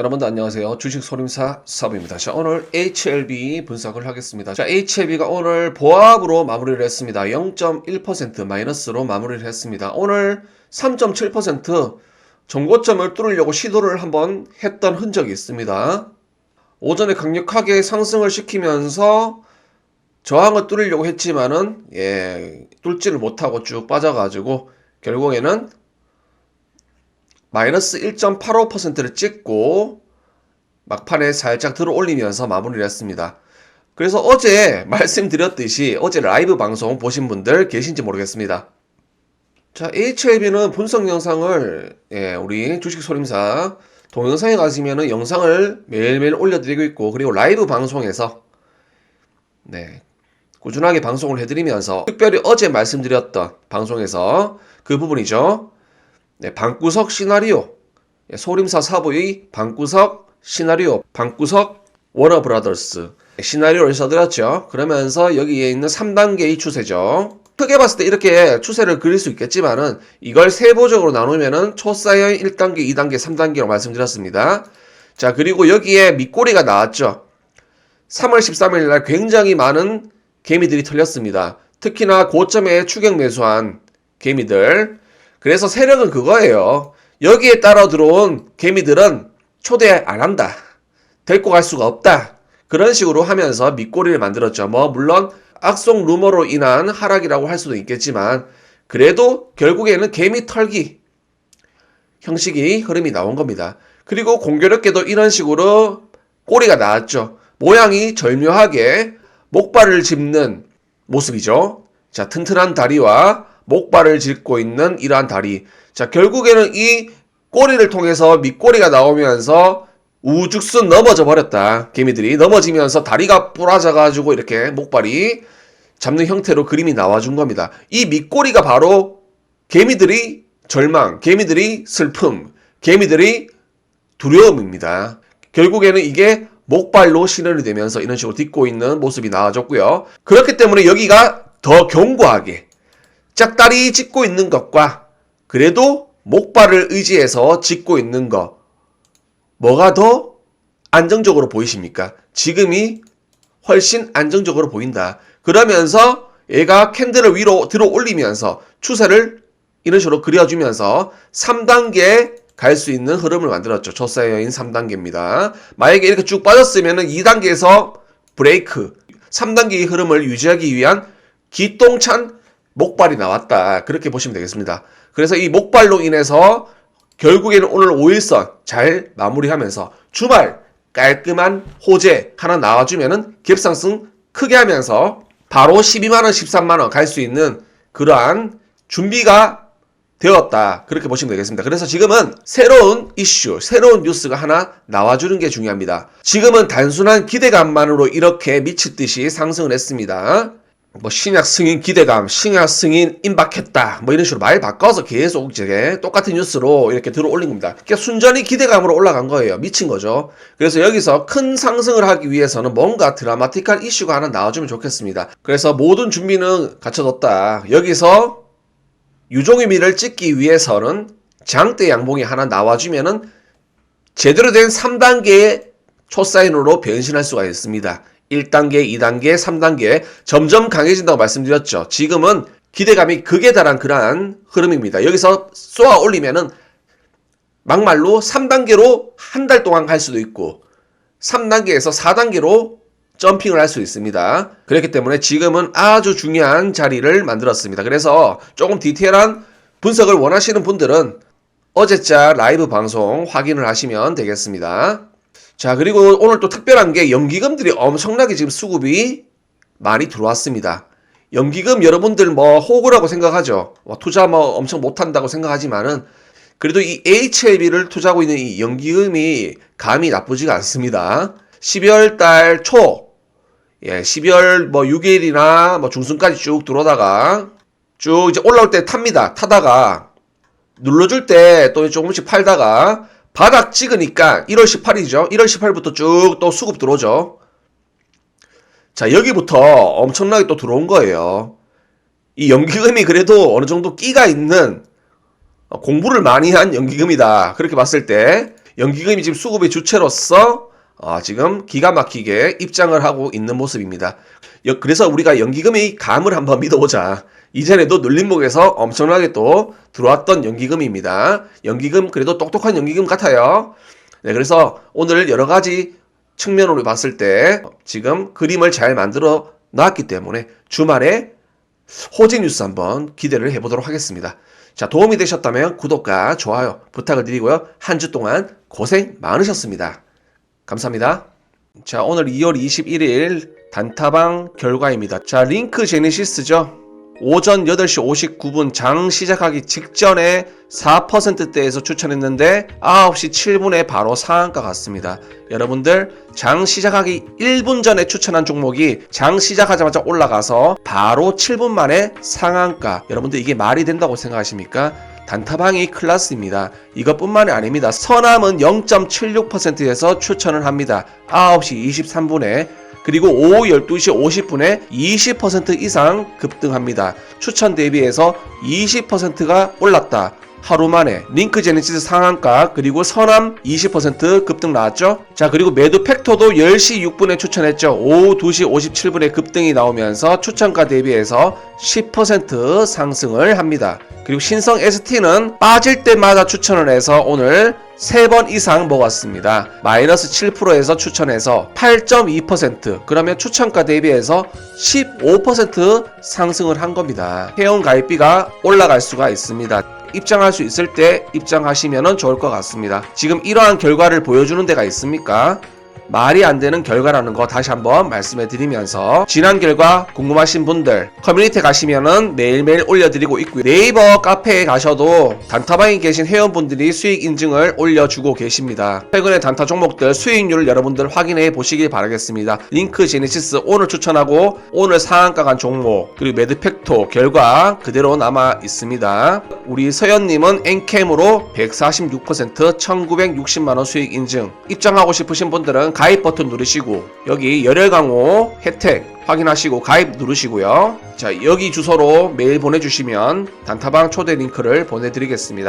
여러분들 안녕하세요. 주식 소림사 사부입니다. 자, 오늘 HLB 분석을 하겠습니다. 자, HLB가 오늘 보합으로 마무리를 했습니다. 0.1% 마이너스로 마무리를 했습니다. 오늘 3.7% 정고점을 뚫으려고 시도를 한번 했던 흔적이 있습니다. 오전에 강력하게 상승을 시키면서 저항을 뚫으려고 했지만은 예, 뚫지를 못하고 쭉 빠져가지고 결국에는 마이너스 1.85%를 찍고 막판에 살짝 들어 올리면서 마무리를 했습니다. 그래서 어제 말씀드렸듯이 어제 라이브 방송 보신 분들 계신지 모르겠습니다. 자, HLB는 분석 영상을 예, 우리 주식 소림사 동영상에 가시면은 영상을 매일매일 올려드리고 있고 그리고 라이브 방송에서 네 꾸준하게 방송을 해드리면서 특별히 어제 말씀드렸던 방송에서 그 부분이죠. 네, 방구석 시나리오 예, 소림사 사부의 방구석 시나리오 방구석 워너브라더스 시나리오 를 써드렸죠. 그러면서 여기에 있는 3단계의 추세죠. 크게 봤을 때 이렇게 추세를 그릴 수 있겠지만은 이걸 세부적으로 나누면은 초사연 1단계, 2단계, 3단계로 말씀드렸습니다. 자, 그리고 여기에 밑꼬리가 나왔죠. 3월 13일 날 굉장히 많은 개미들이 털렸습니다. 특히나 고점에 추격 매수한 개미들. 그래서 세력은 그거예요. 여기에 따라 들어온 개미들은 초대 안 한다. 데리고 갈 수가 없다. 그런 식으로 하면서 밑꼬리를 만들었죠. 뭐, 물론, 악성 루머로 인한 하락이라고 할 수도 있겠지만, 그래도 결국에는 개미 털기 형식이 흐름이 나온 겁니다. 그리고 공교롭게도 이런 식으로 꼬리가 나왔죠. 모양이 절묘하게 목발을 짚는 모습이죠. 자, 튼튼한 다리와 목발을 짚고 있는 이러한 다리. 자, 결국에는 이 꼬리를 통해서 밑꼬리가 나오면서 우죽순 넘어져 버렸다. 개미들이 넘어지면서 다리가 부러져 가지고 이렇게 목발이 잡는 형태로 그림이 나와준 겁니다. 이 밑꼬리가 바로 개미들이 절망, 개미들이 슬픔, 개미들이 두려움입니다. 결국에는 이게 목발로 신현이 되면서 이런 식으로 딛고 있는 모습이 나와줬고요. 그렇기 때문에 여기가 더 견고하게 짝다리 짚고 있는 것과 그래도 목발을 의지해서 짚고 있는 것 뭐가 더 안정적으로 보이십니까? 지금이 훨씬 안정적으로 보인다. 그러면서 얘가 캔들을 위로 들어 올리면서 추세를 이런 식으로 그려주면서 3단계 갈 수 있는 흐름을 만들었죠. 조사여인 3단계입니다. 만약에 이렇게 쭉 빠졌으면 2단계에서 브레이크, 3단계의 흐름을 유지하기 위한 기똥찬 목발이 나왔다. 그렇게 보시면 되겠습니다. 그래서 이 목발로 인해서 결국에는 오늘 5일선 잘 마무리하면서 주말 깔끔한 호재 하나 나와주면은 갭상승 크게 하면서 바로 12만원, 13만원 갈 수 있는 그러한 준비가 되었다. 그렇게 보시면 되겠습니다. 그래서 지금은 새로운 이슈, 새로운 뉴스가 하나 나와주는 게 중요합니다. 지금은 단순한 기대감만으로 이렇게 미칠 듯이 상승을 했습니다. 뭐 신약 승인 기대감, 신약 승인 임박했다. 뭐 이런 식으로 말 바꿔서 계속 이제 똑같은 뉴스로 이렇게 들어 올린 겁니다. 그러니까 순전히 기대감으로 올라간 거예요. 미친 거죠. 그래서 여기서 큰 상승을 하기 위해서는 뭔가 드라마틱한 이슈가 하나 나와주면 좋겠습니다. 그래서 모든 준비는 갖춰뒀다. 여기서 유종의 미를 찍기 위해서는 장대 양봉이 하나 나와주면은 제대로 된 3단계의 초사인으로 변신할 수가 있습니다. 1단계, 2단계, 3단계 점점 강해진다고 말씀드렸죠. 지금은 기대감이 극에 달한 그러한 흐름입니다. 여기서 쏘아 올리면은 막말로 3단계로 한 달 동안 갈 수도 있고 3단계에서 4단계로 점핑을 할 수 있습니다. 그렇기 때문에 지금은 아주 중요한 자리를 만들었습니다. 그래서 조금 디테일한 분석을 원하시는 분들은 어제자 라이브 방송 확인을 하시면 되겠습니다. 자, 그리고 오늘 또 특별한 게 연기금들이 엄청나게 지금 수급이 많이 들어왔습니다. 연기금 여러분들 뭐 호구라고 생각하죠. 뭐 투자 뭐 엄청 못한다고 생각하지만은 그래도 이 HLB를 투자하고 있는 이 연기금이 감이 나쁘지가 않습니다. 12월 달 초, 예, 12월 뭐 6일이나 뭐 중순까지 쭉 들어오다가 쭉 이제 올라올 때 탑니다. 타다가 눌러줄 때 또 조금씩 팔다가 바닥 찍으니까 1월 18일이죠. 1월 18일부터 쭉 또 수급 들어오죠. 자, 여기부터 엄청나게 또 들어온 거예요. 이 연기금이 그래도 어느 정도 끼가 있는 어, 공부를 많이 한 연기금이다. 그렇게 봤을 때 연기금이 지금 수급의 주체로서 어, 지금 기가 막히게 입장을 하고 있는 모습입니다. 여- 그래서 우리가 연기금의 감을 한번 믿어보자. 이전에도 눌림목에서 엄청나게 또 들어왔던 연기금입니다. 연기금 그래도 똑똑한 연기금 같아요. 네, 그래서 오늘 여러 가지 측면으로 봤을 때 지금 그림을 잘 만들어 놨기 때문에 주말에 호재 뉴스 한번 기대를 해보도록 하겠습니다. 자, 도움이 되셨다면 구독과 좋아요 부탁을 드리고요. 한 주 동안 고생 많으셨습니다. 감사합니다. 자, 오늘 2월 21일 단타방 결과입니다. 자, 링크 제네시스죠. 오전 8시 59분 장 시작하기 직전에 4%대에서 추천했는데 9시 7분에 바로 상한가 갔습니다. 여러분들 장 시작하기 1분 전에 추천한 종목이 장 시작하자마자 올라가서 바로 7분 만에 상한가. 여러분들 이게 말이 된다고 생각하십니까? 단타방이 클라스입니다. 이것뿐만이 아닙니다. 서남은 0.76%에서 추천을 합니다. 9시 23분에 그리고 오후 12시 50분에 20% 이상 급등합니다. 추천 대비해서 20%가 올랐다. 하루 만에 링크 제네시스 상한가 그리고 서남 20% 급등 나왔죠. 자 그리고 매도 팩터도 10시 6분에 추천했죠. 오후 2시 57분에 급등이 나오면서 추천가 대비해서 10% 상승을 합니다. 그리고 신성 ST는 빠질 때마다 추천을 해서 오늘 3번 이상 먹었습니다. 마이너스 7%에서 추천해서 8.2% 그러면 추천가 대비해서 15% 상승을 한 겁니다. 회원 가입비가 올라갈 수가 있습니다. 입장할 수 있을 때 입장하시면 좋을 것 같습니다. 지금 이러한 결과를 보여주는 데가 있습니까? 말이 안 되는 결과라는 거 다시 한번 말씀해 드리면서 지난 결과 궁금하신 분들 커뮤니티 가시면은 매일매일 올려드리고 있고요. 네이버 카페에 가셔도 단타방에 계신 회원분들이 수익 인증을 올려주고 계십니다. 최근에 단타 종목들 수익률을 여러분들 확인해 보시길 바라겠습니다. 링크 제네시스 오늘 추천하고 오늘 상한가 간 종목 그리고 매드팩토 결과 그대로 남아 있습니다. 우리 서현님은 엔캠으로 146% 1960만원 수익 인증. 입장하고 싶으신 분들은 가입 버튼 누르시고 여기 열혈 강호 혜택 확인하시고 가입 누르시고요. 자, 여기 주소로 메일 보내주시면 단타방 초대 링크를 보내드리겠습니다.